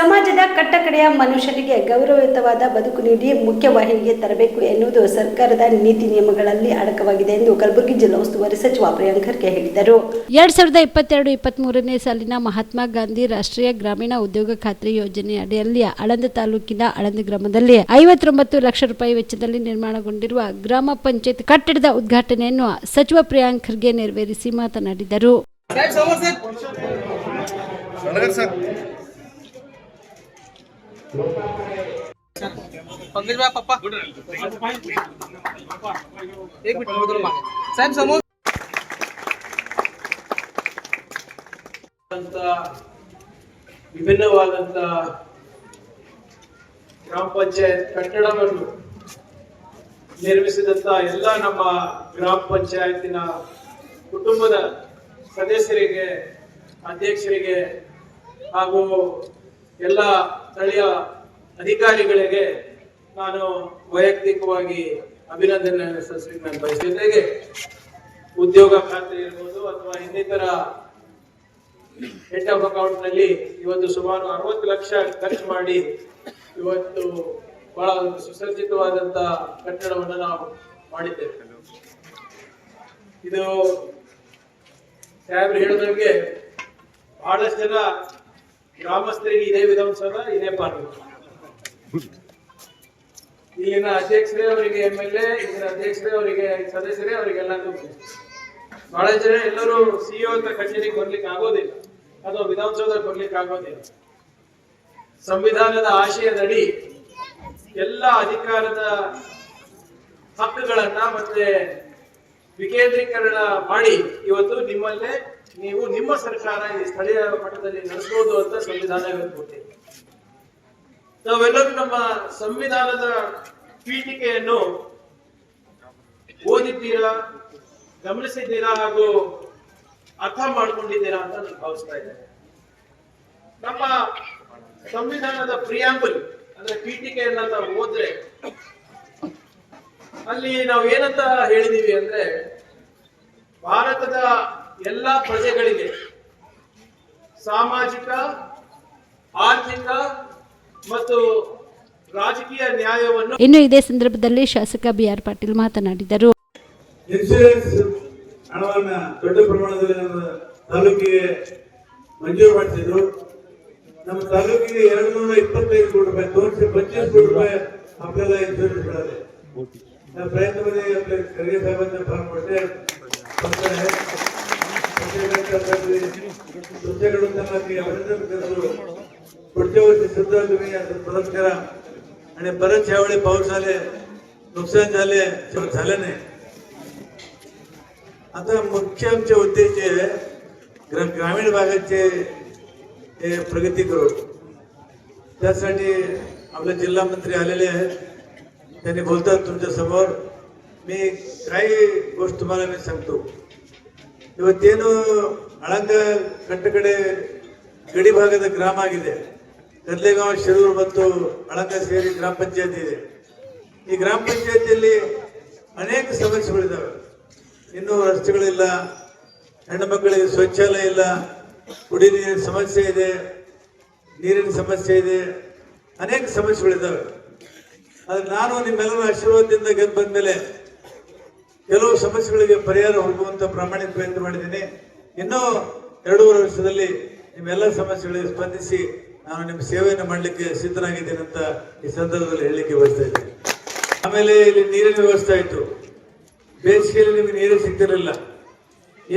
ಸಮಾಜದ ಕಟ್ಟಕಡೆಯ ಮನುಷ್ಯರಿಗೆ ಗೌರವಯುತವಾದ ಬದುಕು ನೀಡಿ ಮುಖ್ಯವಾಹಿನಿಗೆ ತರಬೇಕು ಎನ್ನುವುದು ಸರ್ಕಾರದ ನೀತಿ ನಿಯಮಗಳಲ್ಲಿ ಅಡಕವಾಗಿದೆ ಎಂದು ಕಲಬುರಗಿ ಜಿಲ್ಲಾ ಉಸ್ತುವಾರಿ ಸಚಿವ ಪ್ರಿಯಾಂಕ್ ಖರ್ಗೆ ಹೇಳಿದರು. ಎರಡ್ ಸಾವಿರದ ಇಪ್ಪತ್ತೆರಡು ಇಪ್ಪತ್ತ್ಮೂರನೇ ಸಾಲಿನ ಮಹಾತ್ಮ ಗಾಂಧಿ ರಾಷ್ಟ್ರೀಯ ಗ್ರಾಮೀಣ ಉದ್ಯೋಗ ಖಾತ್ರಿ ಯೋಜನೆ ಅಡಿಯಲ್ಲಿ ಆಳಂದ ತಾಲೂಕಿನ ಆಳಂದ ಗ್ರಾಮದಲ್ಲಿ ಐವತ್ತೊಂಬತ್ತು ಲಕ್ಷ ರೂಪಾಯಿ ವೆಚ್ಚದಲ್ಲಿ ನಿರ್ಮಾಣಗೊಂಡಿರುವ ಗ್ರಾಮ ಪಂಚಾಯತ್ ಕಟ್ಟಡದ ಉದ್ಘಾಟನೆಯನ್ನು ಸಚಿವ ಪ್ರಿಯಾಂಕ್ ಖರ್ಗೆ ನೆರವೇರಿಸಿ ಮಾತನಾಡಿದರು. पंकज भाई पप्पा एक मिनिट मी तुला मागे साहेब समोर ಅಂತ ವಿಭಿನ್ನವಾದಂಥ ಗ್ರಾಮ ಪಂಚಾಯತ್ ಕಟ್ಟಡವನ್ನು ನಿರ್ಮಿಸಿದಂಥ ಎಲ್ಲ ನಮ್ಮ ಗ್ರಾಮ ಪಂಚಾಯತಿನ ಕುಟುಂಬದ ಸದಸ್ಯರಿಗೆ ಅಧ್ಯಕ್ಷರಿಗೆ ಹಾಗೂ ಎಲ್ಲ ಸ್ಥಳೀಯ ಅಧಿಕಾರಿಗಳಿಗೆ ನಾನು ವೈಯಕ್ತಿಕವಾಗಿ ಅಭಿನಂದನೆ ಸಲ್ಲಿಸಲಿಕ್ಕೆ ಜೊತೆಗೆ ಉದ್ಯೋಗ ಖಾತೆ ಇರ್ಬೋದು ಅಥವಾ ಇನ್ನಿತರ ಹೆಡ್ ಆಫ್ ಅಕೌಂಟ್ನಲ್ಲಿ ಇವತ್ತು ಸುಮಾರು ಅರವತ್ತು ಲಕ್ಷ ಖರ್ಚು ಮಾಡಿ ಇವತ್ತು ಬಹಳ ಸುಸಜ್ಜಿತವಾದಂತ ಕಟ್ಟಡವನ್ನು ನಾವು ಮಾಡಿದ್ದೇವೆ. ಇದು ಸಾಹೇಬ್ರು ಹೇಳಿದಂಗೆ ಬಹಳಷ್ಟು ಜನ ಗ್ರಾಮಸ್ಥರಿಗೆ ಇದೇ ವಿಧಾನಸೌಧ, ಇದೇ ಪಾರ್ಲಿಮೆಂಟ್. ಇಲ್ಲಿನ ಅಧ್ಯಕ್ಷರೇ ಅವರಿಗೆ ಎಂ ಎಲ್ ಎ ಇಲ್ಲಿನ ಅಧ್ಯಕ್ಷರೇ ಅವರಿಗೆ ಸದಸ್ಯರೇ ಅವರಿಗೆಲ್ಲ ಬಹಳ ಜನ ಎಲ್ಲರೂ ಸಿಇಒ ಅಂತ ಕಚೇರಿಗೆ ಬರ್ಲಿಕ್ಕೆ ಆಗೋದಿಲ್ಲ. ಅಥವಾ ವಿಧಾನಸೌಧ ಬರ್ಲಿಕ್ಕೆ ಆಗೋದಿಲ್ಲ. ಸಂವಿಧಾನದ ಆಶಯದಡಿ ಎಲ್ಲ ಅಧಿಕಾರದ ಹಕ್ಕುಗಳನ್ನ ಮತ್ತೆ ವಿಕೇಂದ್ರೀಕರಣ ಮಾಡಿ ಇವತ್ತು ನಿಮ್ಮಲ್ಲೇ ನೀವು ನಿಮ್ಮ ಸರ್ಕಾರ ಈ ಸ್ಥಳೀಯ ಮಟ್ಟದಲ್ಲಿ ನಡೆಸಬಹುದು ಅಂತ ಸಂವಿಧಾನ ಇವತ್ತು ಕೊಟ್ಟಿದೆ ನಾವೆಲ್ಲರೂ ನಮ್ಮ ಸಂವಿಧಾನದ ಪೀಠಿಕೆಯನ್ನು ಓದಿದ್ದೀರಾ, ಗಮನಿಸಿದ್ದೀರಾ ಹಾಗೂ ಅರ್ಥ ಮಾಡ್ಕೊಂಡಿದ್ದೀರಾ ಅಂತ ನಾನು ಭಾವಿಸ್ತಾ ಇದ್ದೇನೆ. ನಮ್ಮ ಸಂವಿಧಾನದ ಪ್ರಿಯಾಂಬಲ್ ಅಂದ್ರೆ ಪೀಠಿಕೆಯನ್ನ ನಾವು ಓದ್ರೆ, ಅಲ್ಲಿ ನಾವು ಏನಂತ ಹೇಳಿದೀವಿ ಅಂದ್ರೆ, ಭಾರತದ ಎಲ್ಲ ಪ್ರಜೆಗಳಿಗೆ ಸಾಮಾಜಿಕ ಆರ್ಥಿಕ ಮತ್ತು ರಾಜಕೀಯ ನ್ಯಾಯವನ್ನು ಇನ್ನು ಇದೇ ಸಂದರ್ಭದಲ್ಲಿ ಶಾಸಕ ಬಿ ಆರ್ ಪಾಟೀಲ್ ಮಾತನಾಡಿದರು. ಇನ್ಸೂರೆನ್ಸ್ ಹಣವನ್ನು ದೊಡ್ಡ ಪ್ರಮಾಣದಲ್ಲಿ ನಮ್ಮ ತಾಲೂಕಿಗೆ ಮಂಜೂರು ಮಾಡಿಸಿದ್ರು ನಮ್ಮ ತಾಲೂಕಿಗೆ ಎರಡು ನೂರ ಇಪ್ಪತ್ತೈದು ಕೋಟಿ ರೂಪಾಯಿ ತೋರಿಸಿ ಪಚ್ಚೀಸ್ ಕೋಟಿ ರೂಪಾಯಿ ಅಪ್ಪೆಲ್ಲ ಇನ್ಸೂರೆನ್ಸ್ ಬಿಡದೆ ಪ್ರಯತ್ನ ಮಾಡಿ ಖರ್ಗೆ ಸಾಹೇಬ್ ಪ್ರಾರಂಭ तुमच्याकडून त्यांना मी अभिनंदन करतो पुढच्या वर्षी सुद्धा तुम्ही असं परत करा आणि परत ह्यावेळी पाऊस झाले नुकसान झाले. झालं नाही आता मुख्य आमचे उद्देश जे आहे, ग्रा- ग्रामीण भागाचे हे प्रगती करू त्यासाठी आपले जिल्हा मंत्री आलेले आहेत. त्यांनी बोलतात तुमच्यासमोर मी काही गोष्ट तुम्हाला मी सांगतो. ಇವತ್ತೇನು ಅಳಂಗ ಕಟ್ಟಕಡೆ ಗಡಿ ಭಾಗದ ಗ್ರಾಮ ಆಗಿದೆ. ಕರ್ಲೆಗಾಂವ್ ಶಿರೂರು ಮತ್ತು ಅಳಂಗ ಸೇರಿ ಗ್ರಾಮ ಪಂಚಾಯತ್ ಇದೆ. ಈ ಗ್ರಾಮ ಪಂಚಾಯತಿಯಲ್ಲಿ ಅನೇಕ ಸಮಸ್ಯೆಗಳಿದ್ದಾವೆ ಇನ್ನೂ ರಸ್ತೆಗಳಿಲ್ಲ, ಹೆಣ್ಣು ಮಕ್ಕಳಿಗೆ ಶೌಚಾಲಯ ಇಲ್ಲ, ಕುಡಿ ನೀರಿನ ಸಮಸ್ಯೆ ಇದೆ, ನೀರಿನ ಸಮಸ್ಯೆ ಇದೆ, ಅನೇಕ ಸಮಸ್ಯೆಗಳಿದ್ದಾವೆ ಆದರೆ ನಾನು ನಿಮ್ಮೆಲ್ಲರ ಆಶೀರ್ವಾದದಿಂದ ಗೆದ್ದು ಬಂದ್ಮೇಲೆ ಕೆಲವು ಸಮಸ್ಯೆಗಳಿಗೆ ಪರಿಹಾರ ಹುಡುಕುವಂತ ಪ್ರಾಮಾಣಿಕ ಪ್ರಯತ್ನ ಮಾಡಿದ್ದೀನಿ. ಇನ್ನೂ ಎರಡೂವರೆ ವರ್ಷದಲ್ಲಿ ನಿಮ್ಮೆಲ್ಲ ಸಮಸ್ಯೆಗಳಿಗೆ ಸ್ಪಂದಿಸಿ ನಾನು ನಿಮ್ಮ ಸೇವೆಯನ್ನು ಮಾಡಲಿಕ್ಕೆ ಸಿದ್ಧನಾಗಿದ್ದೇನೆ ಅಂತ ಈ ಸಂದರ್ಭದಲ್ಲಿ ಹೇಳಲಿಕ್ಕೆ ಬಯಸ್ತಾ ಇದ್ದೀನಿ. ಆಮೇಲೆ ಇಲ್ಲಿ ನೀರಿನ ವ್ಯವಸ್ಥೆ ಆಯಿತು. ಬೇಸಿಗೆಯಲ್ಲಿ ನಿಮಗೆ ನೀರೇ ಸಿಗ್ತಿರಲಿಲ್ಲ.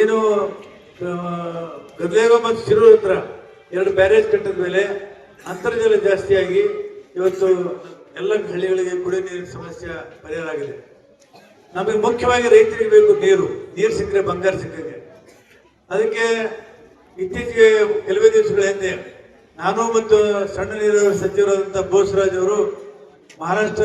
ಏನು ಗದಲೇಗ ಮತ್ತು ಶಿರೂರು ಹತ್ರ ಎರಡು ಬ್ಯಾರೇಜ್ ಕಟ್ಟಿದ ಮೇಲೆ ಅಂತರ್ಜಲ ಜಾಸ್ತಿಯಾಗಿ ಇವತ್ತು ಎಲ್ಲ ಹಳ್ಳಿಗಳಿಗೆ ಕುಡಿಯುವ ನೀರಿನ ಸಮಸ್ಯೆ ಪರಿಹಾರ ಆಗಿದೆ. ನಮಗೆ ಮುಖ್ಯವಾಗಿ ರೈತರಿಗೆ ಬೇಕು ನೀರು. ನೀರು ಸಿಕ್ಕರೆ ಬಂಗಾರ ಸಿಕ್ಕಿದೆ ಅದಕ್ಕೆ ಇತ್ತೀಚೆಗೆ ಕೆಲವೇ ದಿವಸಗಳ ಹಿಂದೆ ನಾನು ಮತ್ತು ಸಣ್ಣ ನೀರಾವರಿ ಸಚಿವರಾದಂಥ ಬೋಸರಾಜ್ ಅವರು ಮಹಾರಾಷ್ಟ್ರ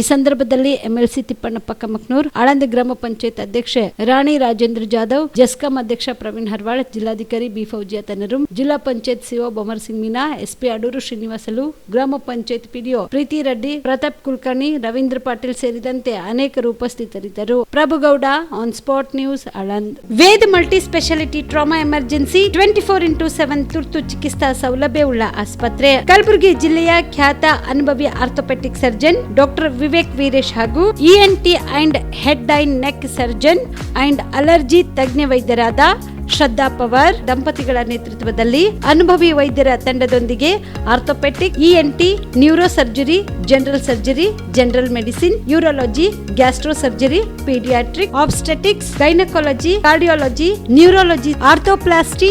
ಈ ಸಂದರ್ಭದಲ್ಲಿ ಎಂಎಲ್ಸಿ ತಿಪ್ಪಣ್ಣಪ್ಪ ಕಮಕ್ನೂರ್, ಆಳಂದ ಗ್ರಾಮ ಪಂಚಾಯತ್ ಅಧ್ಯಕ್ಷೆ ರಾಣಿ ರಾಜೇಂದ್ರ ಜಾಧವ್, ಜೆಸ್ಕಾಂ ಅಧ್ಯಕ್ಷ ಪ್ರವೀಣ್ ಹರ್ವಾಳ್, ಜಿಲ್ಲಾಧಿಕಾರಿ ಬಿ ಫೌಜಿಯಾ ತನರುಂ, ಜಿಲ್ಲಾ ಪಂಚಾಯತ್ ಸಿಒ ಬೊಮರ್ ಸಿಂಗ್ ಮೀನಾ, ಎಸ್ಪಿ ಅಡೂರು ಶ್ರೀನಿವಾಸಲು, ಗ್ರಾಮ ಪಂಚಾಯತ್ ಪಿಡಿಒ ಪ್ರೀತಿ ರೆಡ್ಡಿ, ಪ್ರತಾಪ್ ಕುಲಕರ್ಣಿ, ರವೀಂದ್ರ ಪಾಟೀಲ್ ಸೇರಿದಂತೆ ಅನೇಕರು ಉಪಸ್ಥಿತರಿದ್ದರು. Prabhugouda, on spot news, Aland. Ved multi speciality trauma emergency twenty four into seven ತುರ್ತು ಚಿಕಿತ್ಸಾ ಸೌಲಭ್ಯವುಳ್ಳ ಆಸ್ಪತ್ರೆ. ಕಲಬುರಗಿ ಜಿಲ್ಲೆಯ ಖ್ಯಾತ ಅನುಭವಿ orthopaedic surgeon doctor Vivek Veeresh ಹಾಗೂ ENT and head and neck surgeon and allergy ತಜ್ಞ ವೈದ್ಯರಾದ ಶ್ರದ್ಧಾ ಪವಾರ್ ದಂಪತಿಗಳ ನೇತೃತ್ವದಲ್ಲಿ ಅನುಭವಿ ವೈದ್ಯರ ತಂಡದೊಂದಿಗೆ orthopaedic ENT neuro surgery general surgery general medicine urology gastro surgery paediatric obstetrics gynaecology cardiology neurology arthroplasty